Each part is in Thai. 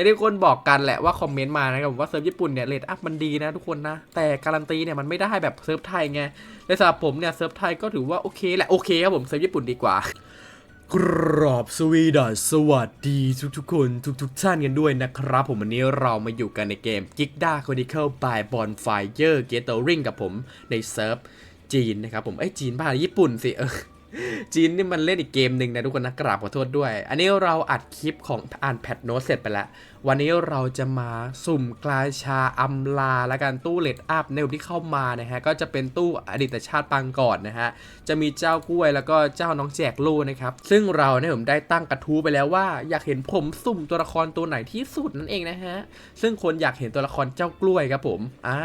ไอ้ที่คนบอกกันแหละว่าคอมเมนต์มานะครับผมว่าเซิร์ฟญี่ปุ่นเนี่ยเรทอัพมันดีนะทุกคนนะ แต่การันตีเนี่ยมันไม่ได้แบบเซิร์ฟไทยไงและสำหรับผมเนี่ยเซิร์ฟไทยก็ถือว่าโอเคแหละโอเคครับผมเซิร์ฟญี่ปุ่นดีกว่ากราบสวีดัสสวัสดีทุกทุกคนทุกทุกท่านกันด้วยนะครับ ผมวันนี้เรามาอยู่กันในเกม g i g d a Chronicle by Bonfire Gathering กับผมในเซิร์ฟจีนนะครับผมไอ้จีนบ้าญี่ปุ่นสิเออจีนนี่มันเล่นอีกเกมหนึ่งนะทุกคนนะกราบขอโทษด้วย อันนี้เราอัดคลิปของอ่านแพทโน้ตเสร็จไปแล้ว วันนี้เราจะมาสุ่มกลาชาอัมลาและกันตู้เลดอัพในวันที่เข้ามานะฮะก็จะเป็นตู้อดีตชาติปางก่อนนะฮะจะมีเจ้ากล้วยแล้วก็เจ้าน้องแจกลูนะครับซึ่งเราเนี่ยผมได้ตั้งกระทู้ไปแล้วว่า อยากเห็นผมสุ่มตัวละครตัวไหนที่สุดนั่นเองนะฮะซึ่งคนอยากเห็นตัวละครเจ้ากล้วยครับผมอ่า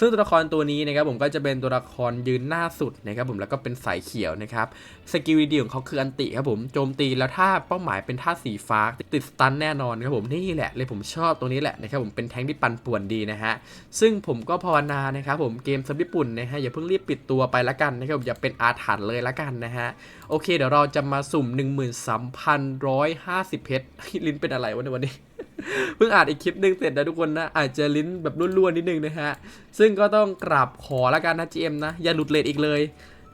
ซึ่งตัวละครตัวนี้นะครับผมก็จะเป็นตัวละครยืนหน้าสุดนะครับผมแล้วก็เป็นสายเขียวนะครับสกิลดีของเขาคืออันติครับผมโจมตีแล้วถ้าเป้าหมายเป็นท่าสีฟ้าติดสตันแน่นอนครับผมนี่แหละเลยผมชอบตัวนี้แหละนะครับผมเป็นแทงที่ปันป่วนดีนะฮะซึ่งผมก็ภาวนานะครับผมเกมซับญี่ปุ่นนะฮะอย่าเพิ่งรีบปิดตัวไปละกันนะครับผมอย่าเป็นอาถรรพ์เลยละกันนะฮะโอเค เดี๋ยวเราจะมาสุ่ม 13,150 เพชรลิ้นเป็นอะไรวะในวันนี้เพิ่งอ่านอีกคลิปหนึ่งเสร็จนะทุกคนนะอาจจะลิ้นแบบร่วนๆนิดนึงนะฮะซึ่งก็ต้องกราบขอละกันนะ GM นะอย่าหลุดเลทอีกเลย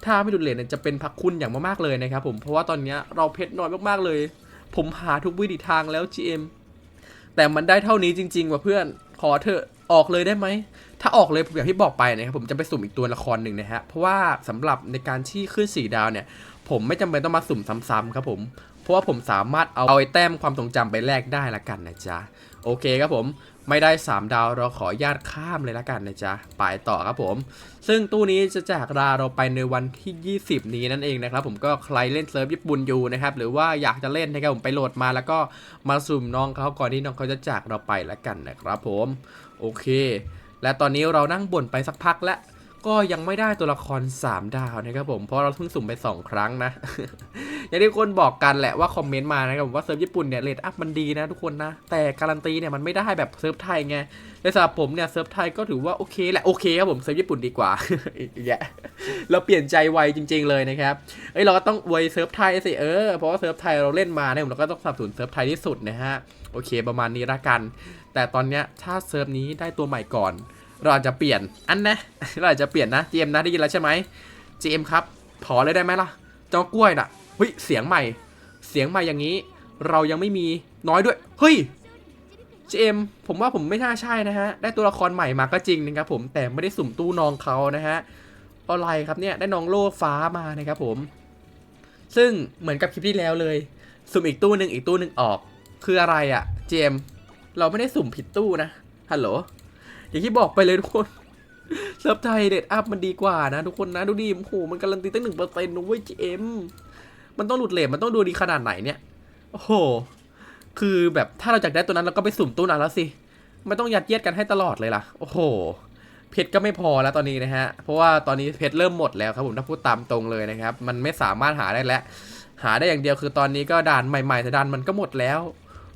ถ้าไม่หลุดเลทเนี่ยจะเป็นพักคุณอย่างมากๆเลยนะครับผมเพราะว่าตอนนี้เราเพชรน้อยมากๆเลย ผมหาทุกวิถีทางแล้ว GM แต่มันได้เท่านี้จริงๆว่ะเพื่อนขอเถอะออกเลยได้ไหม ถ้าออกเลยอย่างที่บอกไปนะครับผมจะไปสุ่มอีกตัวละครหนึ่งนะฮะ เพราะว่าสำหรับในการที่ขึ้นสีดาวเนี่ย ผมไม่จำเป็นต้องมาสุ่มซ้ำๆครับผม เพราะว่าผมสามารถเอาเอาไอ้แต้มความทรงจำไปแลกได้ละกันนะจ๊ะ โอเคครับผม ไม่ได้ 3 ดาวเราขอญาตข้ามเลยละกันนะจ๊ะไปต่อครับผม ซึ่งตู้นี้จะแจกราเราไปในวันที่ 20 นี้นั่นเองนะครับผมก็ใครเล่นเซิร์ฟญี่ปุ่นอยู่นะครับหรือว่าอยากจะเล่นนะครับผมไปโหลดมาแล้วก็มาสุ่มน้องเขาก่อนที่น้องเขาจะจากเราไปละกันนะครับผมโอเค และตอนนี้เรานั่งบ่นไปสักพักแล้วก็ยังไม่ได้ตัวละคร 3 ดาวนะครับผมเพราะเราเพิ่งสุ่มไป 2 ครั้งนะ อย่างที่คนบอกกันแหละว่าคอมเมนต์มานะครับผมว่าเซิร์ฟญี่ปุ่นเนี่ยเรทอัพมันดีนะทุกคนนะ แต่การันตีเนี่ยมันไม่ได้แบบเซิร์ฟไทยไงในสำหรับผมเนี่ยเซิร์ฟไทยก็ถือว่าโอเคแหละโอเคครับผมเซิร์ฟญี่ปุ่นดีกว่าแยะเราเปลี่ยนใจไวจริง ๆเลยนะครับเอ้ยเราก็ต้องอวยเซิร์ฟไทยสิเออเพราะว่าเซิร์ฟไทยเราเล่นมาเนี่ยผมเราก็ต้องสนับสนุนเซิร์ฟไทยที่สุดนะฮะโอเคประมาณนี้ละกัน แต่ตอนเนี้ยถ้าเซิร์ฟนี้ได้ตัวใหม่ก่อน เราอาจจะเปลี่ยนอันนะเราอาจจะเปลี่ยนนะ GM นะได้ยินแล้วใช่ไหม GM ครับขอเลยได้ไหมล่ะ เจ้ากล้วยน่ะ เฮ้ยเสียงใหม่ เสียงใหม่อย่างนี้ เรายังไม่มีน้อยด้วย เฮ้ย GM ผมว่าผมไม่น่าใช่นะฮะ ได้ตัวละครใหม่มาก็จริงนะครับผมแต่ไม่ได้สุ่มตู้น้องเขานะฮะอะไรครับเนี่ยได้น้องโล่ฟ้ามานะครับผม ซึ่งเหมือนกับคลิปที่แล้วเลย สุ่มอีกตู้หนึ่งอีกตู้หนึ่งออก คืออะไรอะ GM เราไม่ได้สุ่มผิดตู้นะฮัลโหลอย่างที่บอกไปเลยทุกคนเซิร์ฟไทยเด็ดอัพมันดีกว่านะทุกคนนะดูดิโอ้โหมันการันตีตั้งหนึ่งเปอร์เซ็นต์นะเว้ยเอ็ม มันต้องหลุดเลทมันต้องดูดีขนาดไหนเนี่ย โอ้โห คือแบบถ้าเราอยากได้ตัวนั้นเราก็ไปสุ่มตู้นั้นแล้วสิไม่ต้องยัดเยียดกันให้ตลอดเลยล่ะ โอ้โห เพชรก็ไม่พอแล้วตอนนี้นะฮะ เพราะว่าตอนนี้เพชรเริ่มหมดแล้วครับผมถ้าพูดตามตรงเลยนะครับ มันไม่สามารถหาได้แล้ว หาได้อย่างเดียวคือตอนนี้ก็ด่านใหม่ๆแต่ด่านมันก็หมดแล้ว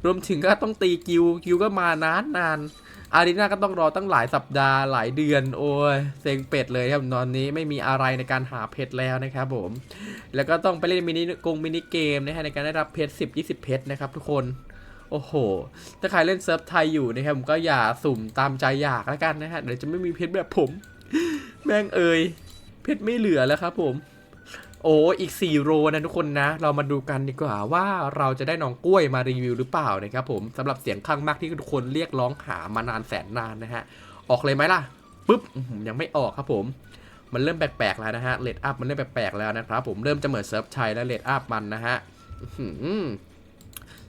รวมถึงก็ต้องตีกิวกิวก็มานานนานๆ อารีนาก็ต้องรอตั้งหลายสัปดาห์หลายเดือนโอ้ยเซ็งเป็ดเลยครับตอนนี้ไม่มีอะไรในการหาเพชรแล้วนะครับผม แล้วก็ต้องไปเล่นมินิกงมินิเกมนะฮะในการได้รับเพชร10 20 เพชรนะครับทุกคนโอ้โห ถ้าใครเล่นเซิร์ฟไทยอยู่นะครับผมก็อย่าสุ่มตามใจอยากแล้วกันนะฮะเดี๋ยวจะไม่มีเพชรแบบผม แม่งเอ่ยเพชรไม่เหลือแล้วครับผม โอ้อีก 4 โรนะทุกคนนะ เรามาดูกันดีกว่าว่าเราจะได้น้องกล้วยมารีวิวหรือเปล่านะครับผมสำหรับเสียงข้างมากที่ทุกคนเรียกร้องหามานานแสนนานนะฮะ ออกเลยไหมล่ะปุ๊บยังไม่ออกครับผม มันเริ่มแปลกๆแล้วนะฮะเลดอัพมันเริ่มแปลกๆแล้วนะครับผมเริ่มจะเหมือนเซิร์ฟไทยแล้วเลดอัพมันนะฮะ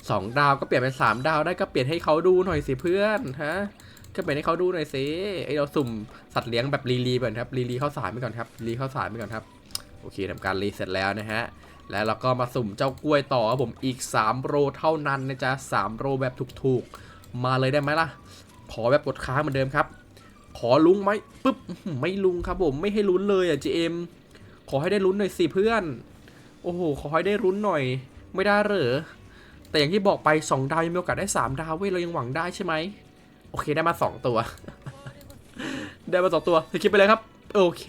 สองดาวก็เปลี่ยนเป็นสามดาวได้ก็เปลี่ยนให้เขาดูหน่อยสิเพื่อนฮะก็เปลี่ยนให้เขาดูหน่อยสิไอเราสุ่มสัตว์เลี้ยงแบบรีรีก่อนครับรีรีเข้าสารไปก่อนครับรีเข้าสารไปก่อนครับ อเคทำการรีเสร็จแล้วนะฮะ แล้วเราก็มาสุ่มเจ้ากล้วยต่อครับผมอีก 3 โรเท่านั้นนะจ๊ะ3โรแบบถูกๆ มาเลยได้ไหมล่ะ ขอแบบกดค้างเหมือนเดิมครับ ขอลุ้งไหมปึ๊บไม่ลุ้งครับผมไม่ให้ลุ้นเลยอะ GM ขอให้ได้ลุ้นหน่อยสิเพื่อน โอ้โหขอให้ได้ลุ้นหน่อย ไม่ได้เหรอแต่อย่างที่บอกไป 2 ดาวยังมีโอกาสได้ 3 ดาวเว้ยเรายังหวังได้ใช่ไหมโอเคได้มา 2 ตัว ได้มา 2 ตัวสกิปไปเลยครับ โอเค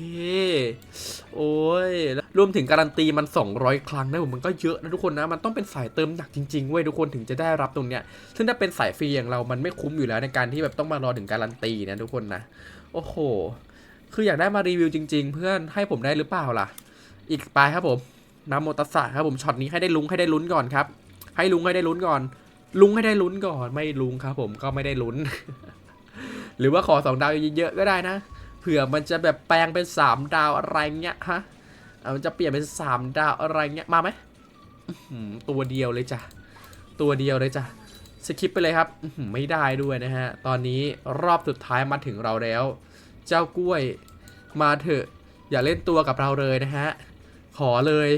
โอ้ย รวมถึงการันตีมัน 200 ครั้งนะผมมันก็เยอะนะทุกคนนะ มันต้องเป็นสายเติมหนักจริงๆเว้ยทุกคนถึงจะได้รับตรงเนี้ย ซึ่งถ้าเป็นสายฟรีอย่างเรา มันไม่คุ้มอยู่แล้วในการที่แบบต้องมารอถึงการันตีนะทุกคนนะ โอ้โห คืออยากได้มารีวิวจริง ๆ เพื่อนให้ผมได้หรือเปล่าล่ะ อีกไปครับผมนำโมตัสสะครับผม ช็อตนี้ให้ได้ลุ้งให้ได้ลุ้นก่อนครับ ให้ลุงให้ได้ลุ้นก่อน ลุงให้ได้ลุ้นก่อน ไม่ลุงครับ ผมก็ไม่ได้ลุ้น หรือว่าขอสองดาวเยอะๆก็ได้นะ เผื่อมันจะแบบแปลงเป็นสามดาวอะไรเงี้ยฮะมันจะเปลี่ยนเป็นสามดาวอะไรเงี้ยมาไหมตัวเดียวเลยจ้ะ ตัวเดียวเลยจ้ะสคิปไปเลยครับไม่ได้ด้วยนะฮะ ตอนนี้รอบสุดท้ายมาถึงเราแล้ว เจ้ากล้วยมาเถอะ อย่าเล่นตัวกับเราเลยนะฮะ ขอเลย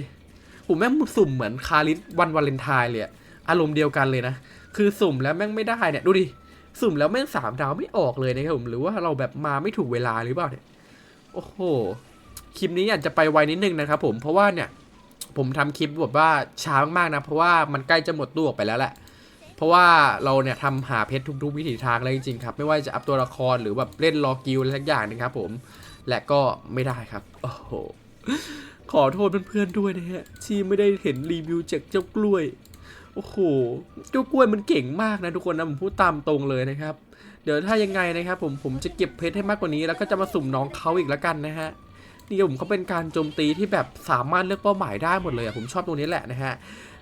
ผมแม่งสุ่มเหมือนคาริสวันวาเลนไทน์เลยอะอารมณ์เดียวกันเลยนะ คือสุ่มแล้วแม่งไม่ได้เนี่ย ดูดิ สุ่มแล้วแม่งสามดาวไม่ออกเลยนะครับผมหรือว่าเราแบบมาไม่ถูกเวลาหรือเปล่าเนี่ยโอ้โหคลิปนี้อาจจะไปไวนิดนึงนะครับผมเพราะว่าเนี่ยผมทำคลิปแบบว่าช้ามากๆนะ เพราะว่ามันใกล้จะหมดตู้ออกไปแล้วแหละ เพราะว่าเราเนี่ยทำหาเพชรทุกๆ วิถีทางเลยจริงๆครับ ไม่ว่าจะอัพตัวละครหรือแบบเล่นรอกิลอะไรสักอย่างนึงครับผมและก็ไม่ได้ครับ โอ้โห ขอโทษเพื่อนๆด้วยนะฮะที่ไม่ได้เห็นรีวิวจากเจ้ากล้วย โอ้โหเจ้ากล้วยมันเก่งมากนะทุกคนนะผมพูดตามตรงเลยนะครับ เดี๋ยวถ้ายังไงนะครับ ผมผมจะเก็บเพชรให้มากกว่านี้ แล้วก็จะมาสุ่มน้องเขาอีกแล้วกันนะฮะนี่ผมเขาเป็นการโจมตีที่แบบสามารถเลือกเป้าหมายได้หมดเลยอะผมชอบตรงนี้แหละนะฮะ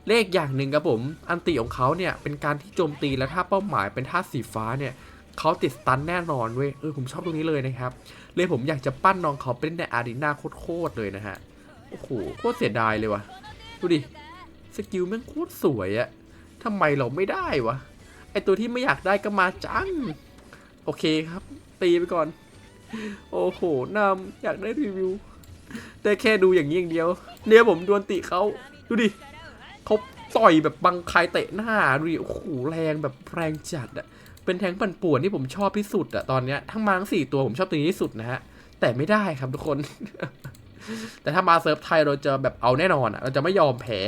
เลขอย่างหนึ่งครับผมอันติของเขาเนี่ยเป็นการที่โจมตีแล้วถ้าเป้าหมายเป็นท่าสีฟ้าเนี่ยเขาติดสตันแน่นอนเว้ยเออผมชอบตรงนี้เลยนะครับเลยผมอยากจะปั้นน้องเขาเป็นในอารีนาโคตรๆเลยนะฮะโอ้โหโคตรเสียดายเลยว่ะดูดิ สกิลแม่งโคตรสวยอะทำไมเราไม่ได้วะ ไอตัวที่ไม่อยากได้ก็มาจัง โอเคครับ ตีไปก่อน โอ้โหนำอยากได้รีวิว แต่แค่ดูอย่างนี้อย่างเดียว เนี่ยผมดวลติเขาดูดิเขาต่อยแบบบังคายเตะหน้าดูดิโอ้โหแรงแบบแรงจัดอะเป็นแทงปั่นป่วนที่ผมชอบที่สุดอะตอนเนี้ยทั้งมาทั้งสี่ตัวผมชอบตัวนี้ที่สุดนะฮะ แต่ไม่ได้ครับทุกคน แต่ถ้ามาเซิร์ฟไทยเราจะแบบเอาแน่นอนอะเราจะไม่ยอมแพ้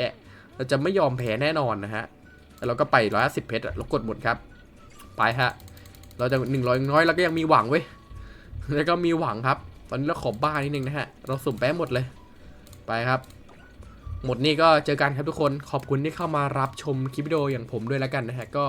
เราจะไม่ยอมแพ้แน่นอนนะฮะแล้วเราก็ไปร้อยสิบเพชรเรากดหมดครับ ไปฮะ เราจะหนึ่งร้อยน้อยเราก็ยังมีหวังเว้ยแล้วก็มีหวังครับ ตอนนี้เราขอบ้านิดนึงนะฮะ เราสุ่มแป๊หมดเลย ไปครับ หมดนี่ก็เจอกันครับทุกคนขอบคุณที่เข้ามารับชมคลิปวิดีโออย่างผมด้วยแล้วกันนะฮะก็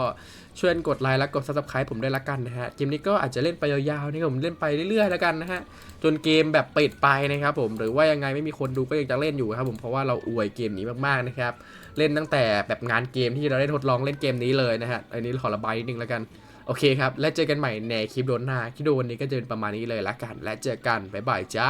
ช่วยกดไลค์และกด subscribe ผมด้วยแล้วกันนะฮะเกมนี้ก็อาจจะเล่นไปยาวๆนี่ผมเล่นไปเรื่อยๆแล้วกันนะฮะจนเกมแบบปิดไปนะครับผมหรือว่ายังไงไม่มีคนดูก็ยังจะเล่นอยู่ครับผมเพราะว่าเราอวยเกมนี้มากๆนะครับเล่นตั้งแต่แบบงานเกมที่เราได้ทดลองเล่นเกมนี้เลยนะฮะอันนี้ขอระบายนิดนึงแล้วกันโอเคครับและเจอกันใหม่ในคลิปโดนหน้าคลิปโดนวันนี้ก็จะเป็นประมาณนี้เลยละกัน และเจอกันบ๊ายบายจ้า